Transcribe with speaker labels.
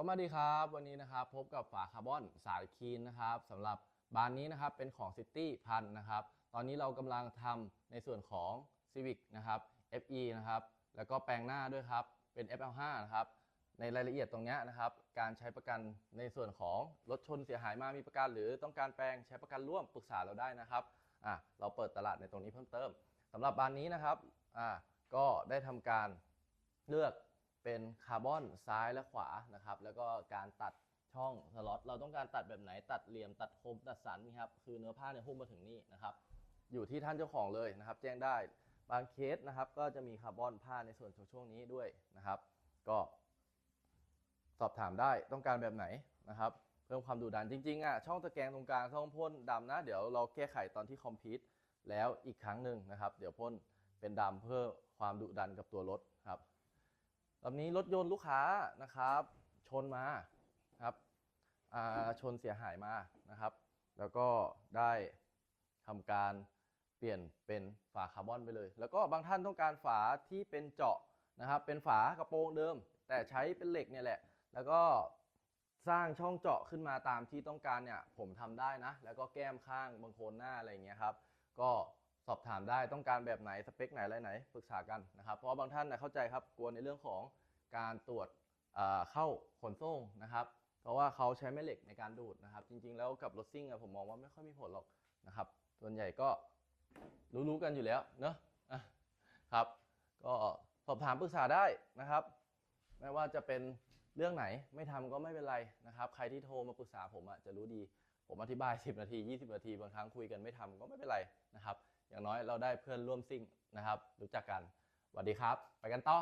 Speaker 1: ก็มาดีครับวันนี้นะครับพบกับฝาคาร์บอนสายคีนนะครับสำหรับบานนี้นะครับเป็นของ City พันนะครับ ตอนนี้เรากำลังทำในส่วนของ Civic นะครับ FE นะครับ แล้วก็แปลงหน้าด้วยครับ เป็น FL5 นะครับ ในรายละเอียดตรงนี้นะครับ การใช้ประกันในส่วนของรถชนเสียหายมามีประกัน หรือต้องการแปลงใช้ประกันร่วมปรึกษาเราได้นะครับอะเราเปิดตลาดในตรงนี้เพิ่มเติมสำหรับบานนี้นะครับอะก็ได้ทำการเลือก เป็นคาร์บอนซ้ายและขวานะครับ แล้วก็การตัดช่องสล็อตเราต้องการตัดแบบไหนตัดเหลี่ยมตัดคมตัดสันนี่ครับคือเนื้อผ้าเนี่ยหุ้มมาถึงนี่นะครับ อยู่ที่ท่านเจ้าของเลยนะครับ แจ้งได้บางเคสนะครับ ก็จะมีคาร์บอนผ้าในส่วนช่วงนี้ด้วยนะครับ ก็สอบถามได้ต้องการแบบไหนนะครับ เพิ่มความดุดันจริงๆอะช่องตะแกรงตรงกลางช่องพ่นดำนะ เดี๋ยวเราแก้ไขตอนที่คอมพิวต์แล้วอีกครั้งหนึ่งนะครับ เดี๋ยวพ่นเป็นดำเพื่อความดุดันกับตัวรถครับ ลำนี้รถยนต์ลูกค้านะครับ ชนมาครับชนเสียหายมานะครับ แล้วก็ได้ทำการเปลี่ยนเป็นฝาคาร์บอนไปเลย แล้วก็บางท่านต้องการฝาที่เป็นเจาะนะครับ เป็นฝากระโปรงเดิม แต่ใช้เป็นเหล็กเนี่ยแหละ แล้วก็สร้างช่องเจาะขึ้นมาตามที่ต้องการเนี่ยผมทำได้นะ แล้วก็แก้มข้างบางโคนหน้าอะไรอย่างเงี้ยครับ ก็ สอบถามได้ต้องการแบบไหนสเปคไหนอะไรไหนปรึกษากันนะครับ เพราะบางท่านนะเข้าใจครับกลัวในเรื่องของการตรวจเข้าขนส่งนะครับ เพราะว่าเขาใช้แม่เหล็กในการดูดนะครับ จริง ๆ แล้วกับรถซิ่งผมมองว่าไม่ค่อยมีผลหรอกนะครับ ส่วนใหญ่ก็รู้ๆกันอยู่แล้วเนอะครับ ก็สอบถามปรึกษาได้นะครับ ไม่ว่าจะเป็นเรื่องไหนไม่ทำก็ไม่เป็นไรนะครับ ใครที่โทรมาปรึกษาผมอะจะรู้ดี ผมอธิบาย 10 นาที 20 นาทีบางครั้งคุยกันไม่ทำก็ไม่เป็นไรนะครับ อย่างน้อยเราได้เพื่อนร่วมซิ่งนะครับ รู้จักกันสวัสดีครับ ไปกันต่อ